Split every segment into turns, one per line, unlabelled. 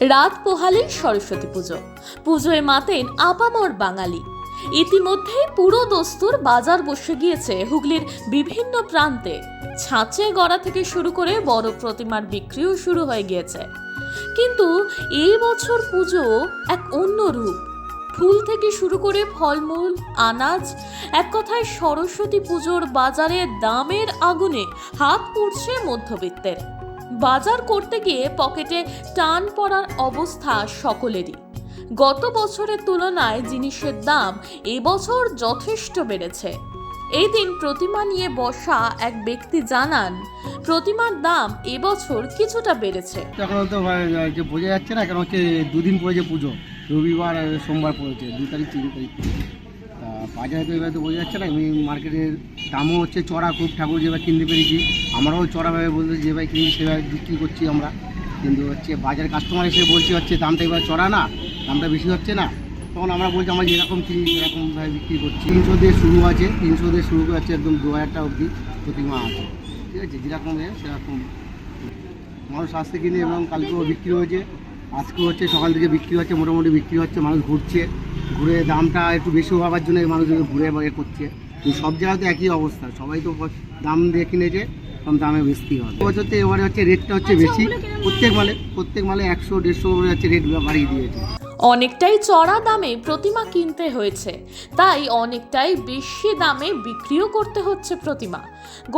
রাত পোহালেই সরস্বতী পুজো। পুজোয় মাতেন আপামর বাঙালি। ইতিমধ্যেই পুরো দস্তুর বাজার বসে গিয়েছে হুগলির বিভিন্ন প্রান্তে। ছাঁচে গড়া থেকে শুরু করে বড় প্রতিমার বিক্রিও শুরু হয়ে গিয়েছে। কিন্তু এই বছর পুজো এক অন্য রূপ। ফুল থেকে শুরু করে ফলমূল, আনাজ, এক কথায় সরস্বতী পুজোর বাজারে দামের আগুনে হাত পুড়ছে মধ্যবিত্তের। বাজার করতে গিয়ে পকেটে টান পড়ার অবস্থা সকলেরই। গত বছরের তুলনায় জিনিসের দাম এবছর যথেষ্ট বেড়েছে। এই দিন প্রতিমা নিয়ে বসা এক ব্যক্তি জানান, প্রতিমার দাম এবছর কিছুটা বেড়েছে।
এখন তো বোঝা যাচ্ছে না কারণ হচ্ছে দুদিন পরে যে পুজো, রবিবার সোমবার পড়েছে, দু তারিখ, তিন তারিখ। বাজারে তো এবার তো বোঝা যাচ্ছে না এমনি মার্কেটের দামও হচ্ছে চড়া, খুব ঠাকুর যেভাবে কিনতে পেরেছি। আমরাও চড়াভাবে বলতে যেভাবে কিনি সেভাবে বিক্রি করছি আমরা। কিন্তু হচ্ছে বাজারে কাস্টমার এসে বলছে হচ্ছে, দামটা এবার চড়া না, দামটা বেশি হচ্ছে না। তখন আমরা বলছি, আমরা যেরকম কিনি সেরকমভাবে বিক্রি করছি। তিনশো দিয়ে শুরু আছে, তিনশো দিয়ে শুরু আছে একদম দু হাজারটা অবধি প্রতিমা আছে। ঠিক আছে, যেরকম সেরকম। মানুষ আসতে কিনে এবং কালকেও বিক্রি হয়েছে। আজকে হচ্ছে সকাল থেকে বিক্রি হচ্ছে, মোটামুটি বিক্রি হচ্ছে, মানুষ ঘুরছে। ঘুরে দামটা একটু বেশি হওয়ার জন্য মানুষ ঘুরে বাগে করছে। সব জায়গাতে একই অবস্থা। সবাই তো দাম দিয়ে কিনেছে কম দামে বেশি হবে। বছর তো এবারে হচ্ছে রেটটা হচ্ছে বেশি। প্রত্যেক মালে প্রত্যেক মালে একশো দেড়শো করে হচ্ছে রেট বাড়িয়ে দিয়েছে।
অনেকটাই চড়া দামে প্রতিমা কিনতে হয়েছে। তাই অনেকটাই বেশি দামে বিক্রিও করতে হচ্ছে প্রতিমা।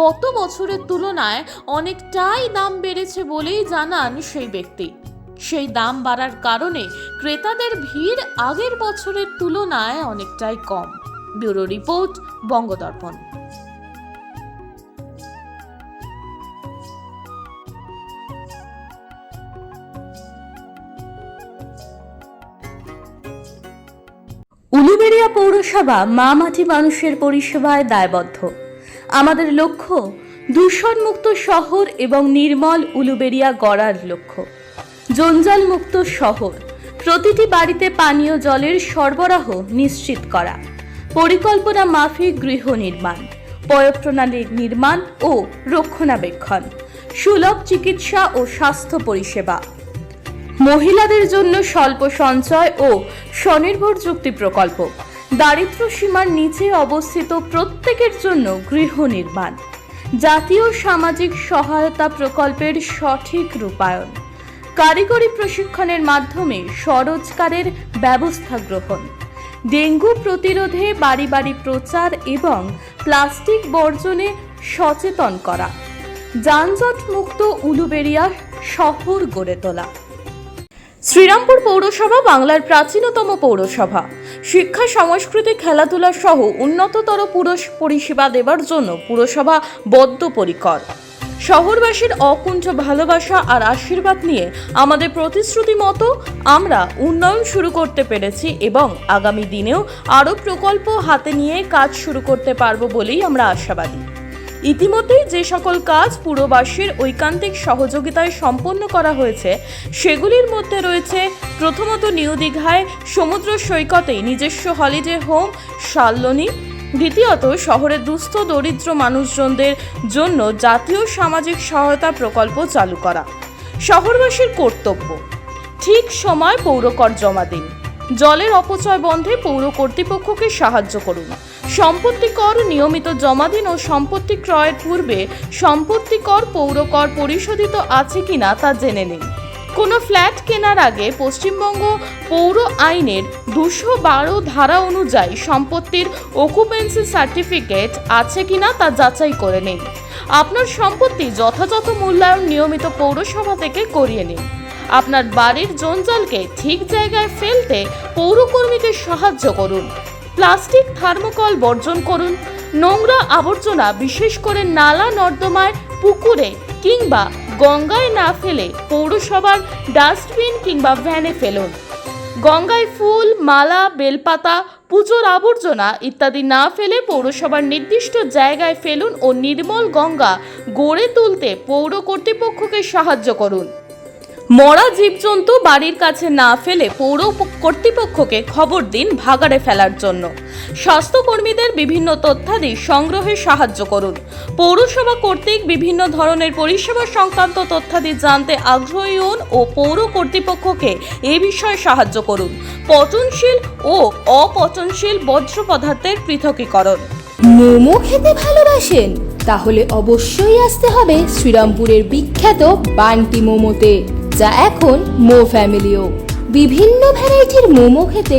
গত বছরের তুলনায় অনেকটাই দাম বেড়েছে বলেই জানান সেই ব্যক্তি। সেই দাম বাড়ার কারণে ক্রেতাদের ভিড় আগের বছরের তুলনায় অনেকটাই কম। Bureau report, Bangadarpan. উলুবেড়িয়া পৌরসভা মা মাটি মানুষের পরিষেবায় দায়বদ্ধ। আমাদের লক্ষ্য দূষণমুক্ত শহর এবং নির্মল উলুবেড়িয়া গড়ার লক্ষ্য। জঞ্জালমুক্ত শহর। প্রতিটি বাড়িতে পানীয় জলের সরবরাহ নিশ্চিত করা। পরিকল্পনা মাফিক গৃহ নির্মাণ পয়ঃপ্রণালীর নির্মাণ ও রক্ষণাবেক্ষণ, সুলভ চিকিৎসা ও স্বাস্থ্য পরিষেবা। মহিলাদের জন্য স্বল্প সঞ্চয় ও স্বনির্ভর যুক্তি প্রকল্প। দারিদ্র সীমার নিচে অবস্থিত প্রত্যেকের জন্য গৃহ নির্মাণ। জাতীয় সামাজিক সহায়তা প্রকল্পের সঠিক রূপায়ণ। কারিগরি প্রশিক্ষণের মাধ্যমে স্বরোজগারের ব্যবস্থা গ্রহণ, ডেঙ্গু প্রতিরোধে বাড়ি বাড়ি প্রচার এবং প্লাস্টিক বর্জনে সচেতন করা যানজট মুক্ত উলুবেড়িয়া শহর গড়ে তোলা। শ্রীরামপুর পৌরসভা বাংলার প্রাচীনতম পৌরসভা। শিক্ষা, সংস্কৃতি, খেলাধুলা সহ উন্নততর পুরুষ পরিষেবা দেওয়ার জন্য পুরসভা বদ্ধপরিকর। শহরবাসীর অকুণ্ঠ ভালোবাসা আর আশীর্বাদ নিয়ে আমাদের প্রতিশ্রুতি মতো আমরা উন্নয়ন শুরু করতে পেরেছি এবং আগামী দিনেও আরও প্রকল্প হাতে নিয়ে কাজ শুরু করতে পারব বলেই আমরা আশাবাদী। ইতিমধ্যেই যে সকল কাজ পুরবাসীর ঐকান্তিক সহযোগিতায় সম্পন্ন করা হয়েছে, সেগুলির মধ্যে রয়েছে প্রথমত নিউ দীঘায় সমুদ্র সৈকতে নিজস্ব হলিডে হোম শাল্লনি দ্বিতীয়ত, শহরের দুস্থ দরিদ্র মানুষজনদের জন্য জাতীয় সামাজিক সহায়তা প্রকল্প চালু করা। শহরবাসীর কর্তব্য, ঠিক সময় পৌরকর জমা দিন। জলের অপচয় বন্ধে পৌর কর্তৃপক্ষকে সাহায্য করুন। সম্পত্তি কর নিয়মিত জমা দিন ও সম্পত্তি ক্রয়ের পূর্বে সম্পত্তি কর পৌরকর পরিশোধিত আছে কিনা তা জেনে নিন। কোনো ফ্ল্যাট কেনার আগে পশ্চিমবঙ্গ পৌর আইনের দুশো বারো ধারা অনুযায়ী সম্পত্তির অকুপেন্সি সার্টিফিকেট আছে কিনা তা যাচাই করে নিন। আপনার সম্পত্তি যথাযথ মূল্যায়ন নিয়মিত পৌরসভা থেকে করিয়ে নিন। আপনার বাড়ির জঞ্জালকে ঠিক জায়গায় ফেলতে পৌরকর্মীকে সাহায্য করুন। প্লাস্টিক থার্মোকল বর্জন করুন। নোংরা আবর্জনা বিশেষ করে নালা, নর্দমায়, পুকুরে কিংবা গঙ্গায় না ফেলে পৌরসভার ডাস্টবিন কিংবা ভ্যানে ফেলুন। গঙ্গায় ফুল, মালা, বেলপাতা, পুজোর আবর্জনা ইত্যাদি না ফেলে পৌরসভার নির্দিষ্ট জায়গায় ফেলুন ও নির্মল গঙ্গা গড়ে তুলতে পৌর কর্তৃপক্ষকে সাহায্য করুন। মরা জীবজন্তু বাড়ির কাছে না ফেলে পৌর কর্তৃপক্ষকে খবর দিন ভাগাড়ে ফেলার জন্য। স্বাস্থ্যকর্মীদের বিভিন্ন তথ্যাদি সংগ্রহে সাহায্য করুন। পৌরসভা কর্তৃক বিভিন্ন ধরনের পরিষেবা সংক্রান্ত তথ্যাদি জানতে আগ্রহী হন ও পৌর কর্তৃপক্ষকে এ বিষয়ে সাহায্য করুন। পচনশীল ও অপচনশীল বজ্র পদার্থের পৃথকীকরণ।
মোমো খেতে ভালোবাসেন? তাহলে অবশ্যই আসতে হবে শ্রীরামপুরের বিখ্যাত বান্টি মোমোতে, যা এখন মো ফ্যামিলিও। বিভিন্ন ভ্যারাইটির মোমো খেতে